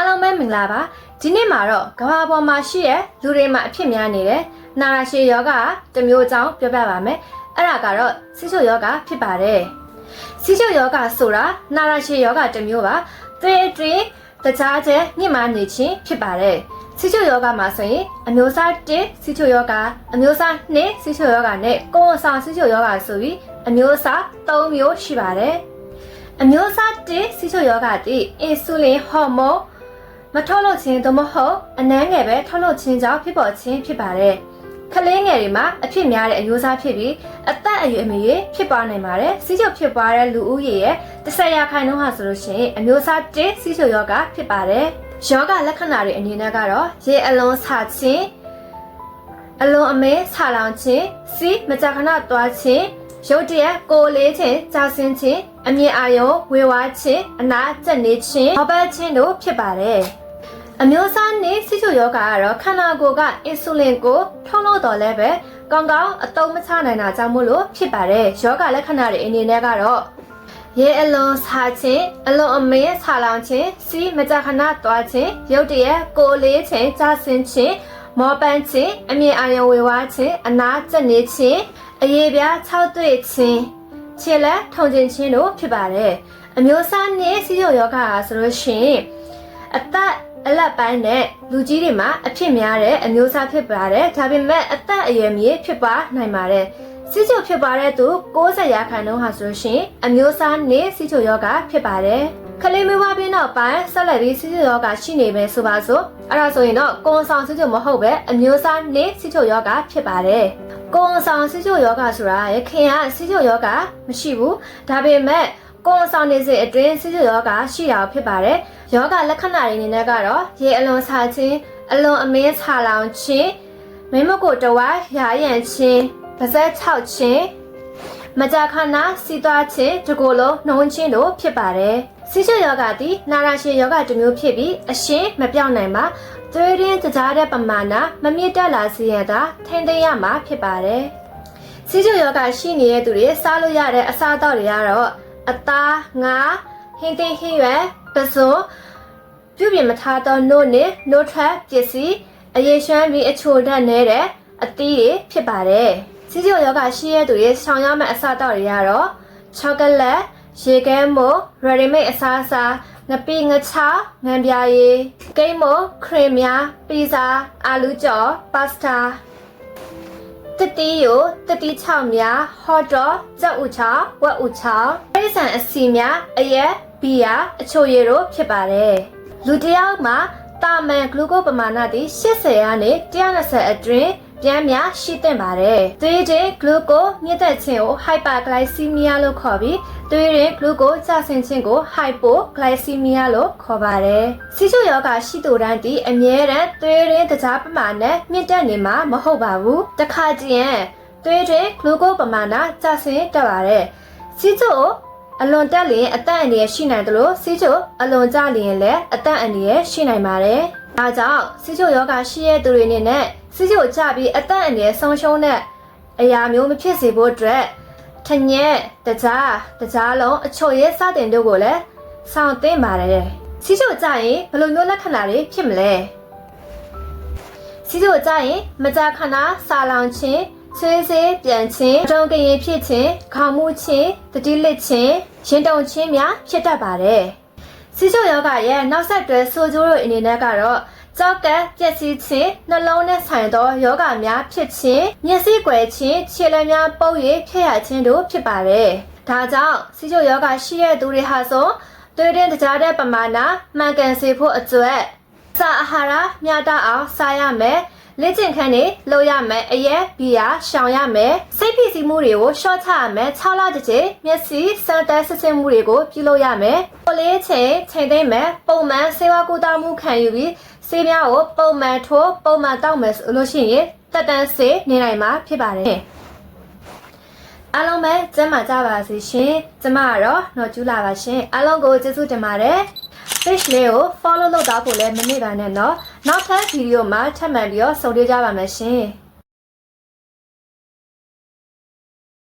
အားလုံးပဲမင်္ဂလာပါဒီနေ့မှာတော့ကမ္ဘာပေါ်မှာရှိတဲ့လူတွေမှာအဖြစ်များနေတဲ့နာရာရှည်ယောဂတစ်မျိုးအကြောင်းပြောပြပါမယ်အဲ့ဒါကတော့ဆီချိုယောဂဖြစ်ပါတယ်ဆီချိုယောဂဆိုတာနာရာရှည်ယောဂတစ်မျိုးပါသွေးအတွင်းတခြားကျညစ်မနေခြင်းဖြစ်ပါတယ်ဆီချိုယောဂမှာဆိုရင်အမျိုးအစား1ဆီချိုယောဂအမျိုးအစား2ဆီချိုယောဂနဲ့ကိုယ်အစားဆီချိုယောဂဆိုပြီးအမျိုးအစား3မျိုးရှိပါတယ်အမျိုးအစား1ဆီချိုယောဂတည်အင်ဆူလင်ဟော်မုန်း မထုတ်လုပ်ခြင်းသို့မဟုတ်အနှမ်းငယ်ပဲထုတ်လုပ်ခြင်းကြောင့်ဖြစ်ပေါ်ခြင်းဖြစ်ပါတယ်။ကလေးငယ်တွေမှာအဖြစ်များတဲ့အမျိုးအစားဖြစ်ပြီးအသက်အရွယ်အမရေဖြစ်ပွားနိုင်ပါတယ်။စီးကျုပ်ဖြစ်ပွားတဲ့လူဦးရေရဲ့10ရာခိုင်နှုန်းဟာဆိုလို့ရှိရင်အမျိုးအစား1စီးကျုပ်ယောဂဖြစ်ပါတယ်။ယောဂလက္ခဏာတွေအနေနဲ့ကတော့ရေအလုံးဆခြင်းအလုံးအမဲဆာလောင်ခြင်းစီးမကြာခဏသွားခြင်းရုတ်တရက်ကိုယ်လေးခြင်းကြာဆင်းခြင်းအမြင်အာရုံဝေဝါးခြင်းအနာကျက်နေခြင်းဟောပတ်ခြင်းတို့ဖြစ်ပါတယ် အမျိုးအစားနဲ့ဆီချိုယောဂကတော့ခန္ဓာကိုယ်ကအင်ဆူလင်ကိုထုတ်လို့တော်လဲပဲကောင်းကောင်းအသုံးမချနိုင်တာကြောင့်မို့လို့ဖြစ်ပါတယ်ယောဂလက္ခဏာတွေအနေနဲ့ကတော့ရဲအလုံးစားခြင်းအလုံးအမင်းဆာလောင်ခြင်းစီးမကြခဏသွားခြင်းရုတ်တရက်ကိုယ်လေးခြင်းကြာဆင်းခြင်းမောပန်းခြင်းအမြင်အာရုံဝေဝါးခြင်းအနာကျက်နေခြင်းအရေးပြား၆တွေ့ခြင်းခြေလက်ထုံကျင်ခြင်းတို့ဖြစ်ပါတယ်အမျိုးအစားနဲ့စီရိုယောဂါဆိုလို့ရှိရင်အသက် အလက်ပိုင်းနဲ့လူကြီးတွေမှာအဖြစ်များတဲ့အမျိုးအစားဖြစ်ပါတယ်ဒါပေမဲ့အသက်အရွယ်မြေဖြစ်ပါနိုင်ပါတယ်စီချိုဖြစ်ပါတဲ့သူ60ရာခိုင်နှုန်းဟာဆိုလို့ရှိရင်အမျိုးအစားနဲ့စီချိုယောဂါဖြစ်ပါတယ်ကလေးမွေးဖွားပြီးနောက်ပိုင်းဆက်လက်ပြီးစီချိုယောဂါရှိနေမယ်ဆိုပါစို့အဲ့ဒါဆိုရင်တော့ကွန်ဆောင်စီချိုမဟုတ်ပဲအမျိုးအစားနဲ့စီချိုယောဂါဖြစ်ပါတယ်ကွန်ဆောင်စီချိုယောဂါဆိုတာရခင်ကစီချိုယောဂါမရှိဘူးဒါပေမဲ့ ကွန်ဆောင်နေစေအတွင်းစီချိုယောဂါရှိတာဖြစ်ပါတယ်ယောဂလက္ခဏာတွေအနေနဲ့ကတော့ရေအလွန်ဆာခြင်းအလွန်အမင်းဆာလောင်ခြင်းမိမကိုတဝါရာရန်ခြင်းပါးစပ်၆ခြင်းမကြာခဏစီးသွားခြင်းဒီကိုယ်လုံးနှုံးခြင်းတို့ဖြစ်ပါတယ်စီချိုယောဂသည်နာရာရှည်ယောဂတစ်မျိုးဖြစ်ပြီးအရှင်းမပြောင်းနိုင်ပါသွေးရင်းကြကြားတဲ့ပမာဏမမြင့်တက်လာစေရတာထိန်းသိမ်းရမှာဖြစ်ပါတယ်စီချိုယောဂရှိနေတဲ့သူတွေစားလို့ရတဲ့အစားအသောက်တွေကတော့ အသားငါးဟင်းသိမ်းဟင်းရွယ်ပစွန်ပြုပြင်မထားသောနို့နဲ့နို့ထွက်ပစ္စည်းအရေးရွှမ်းပြီးအချိုတတ်နေတဲ့အသီးတွေဖြစ်ပါတယ်။စီချိုယောဂရှိတဲ့သူတွေဆောင်ရမယ့်အစားအသောက်တွေကတော့ချောကလက်ရေခဲမို့ ready made အစားအစာငပိငချာငံပြာရည်ကိမ်းမို့ခရစ်များပီဇာအာလူကြော်ပါစတာ တတိယတတိချောက်များဟော့တော့ကြက်ဥချောက်ဝက်ဥချောက်ပိဆန်အစီများအရက်ဘီယာအချိုရည်တို့ဖြစ်ပါတယ်လူတစ်ယောက်မှာတာမန်ဂလူကိုပမာဏသည်80ကနေ120အတွင်း ပြန်များရှိသင့်ပါတယ်။သွေးတွင်ဂလူကိုမြင့်တက်ခြင်းကို hyperglycemia လို့ခေါ်ပြီးသွေးတွင်ဂလူကိုကျဆင်းခြင်းကို hypoglycemia လို့ခေါ်ပါတယ်။ဆီချိုယောဂရှိသူတိုင်းဒီအမြဲတမ်းသွေးတွင်တကြားပမာဏမြင့်တက်နေမှာမဟုတ်ပါဘူး။တစ်ခါကျရင်သွေးတွင်ဂလူကိုပမာဏကျဆင်းတက်ပါတယ်။ဆီချို အလွန်တက်လျင်အသက်အန္တရာယ်ရှိနိုင်တယ်လို့ဆီချိုအလွန်ကျလျင်လည်းအသက်အန္တရာယ်ရှိနိုင်ပါတယ်။ဒါကြောင့်ဆီချိုယောဂရှိတဲ့သူတွေအနေနဲ့ဆီချိုကြပြီးအသက်အန္တရာယ်ဆုံးရှုံးတဲ့အရာမျိုးမဖြစ်စေဖို့အတွက်ထညက်တကြားတကြားလုံးအချိုရဲစတင်တို့ကိုလည်းစောင့်သိမ့်ပါတယ်။ဆီချိုကြရင်ဘယ်လိုမျိုးလက္ခဏာတွေဖြစ်မလဲ။ဆီချိုကြရင်မကြာခဏစာလောင်ခြင်းဆွေးစေးပြန်ခြင်းတုံကရင်ဖြစ်ခြင်းခေါင်းမှုခြင်းတတိလစ်ခြင်း ရင်တုံခြင်းများဖြစ်တတ်ပါတယ်။ဆီချိုယောဂရဲ့နောက်ဆက်တွဲဆိုးကျိုးတို့အနေနဲ့ကတော့ကြောက်ကပျက်စီးခြင်းနှလုံးနဲ့ဆိုင်သောယောဂများဖြစ်ခြင်းမျက်စိကွယ်ခြင်းခြေလက်များပုပ်၍ဖြစ်ရခြင်းတို့ဖြစ်ပါတယ်။ဒါကြောင့်ဆီချိုယောဂရှိတဲ့သူတွေဟာဆိုသွေးတွင်းတကြားတဲ့ပမာဏမှန်ကန်စေဖို့အတွက်စာအာဟာရမျှတအောင်စားရမယ်။ လက်ကျင်ခန်းနေလုပ်ရမယ်အရက်ဘီယာရှောင်ရမယ်စိတ်ဖိစီးမှုတွေကိုရှော့ချရမယ်6လတစ်ချိန်မျက်စိစမ်းသပ်စစ်ဆေးမှုတွေကိုပြုလုပ်ရမယ်ပိုလေးချိန်ချိန်သိမ့်မယ်ပုံမှန်ဆေးဝါးကုသမှုခံယူပြီးဆေးများကိုပုံမှန်ထိုးပုံမှန်တောက်မယ်ဆိုလို့ရှိရင်တက်တန်းဆေးနေနိုင်မှာဖြစ်ပါတယ်အားလုံးပဲကျမ်းမာကြပါစေရှင်ကျမကတော့နော်ကျူးလာပါရှင်အားလုံးကိုကျေးဇူးတင်ပါတယ် page လေးကို follow လုပ်သားဖို့လည်းမမေ့ပါနဲ့နော်နောက်ထပ်ဗီဒီယိုမှာထပ်မံပြီးတော့ဆုံတွေ့ကြပါမယ်ရှင်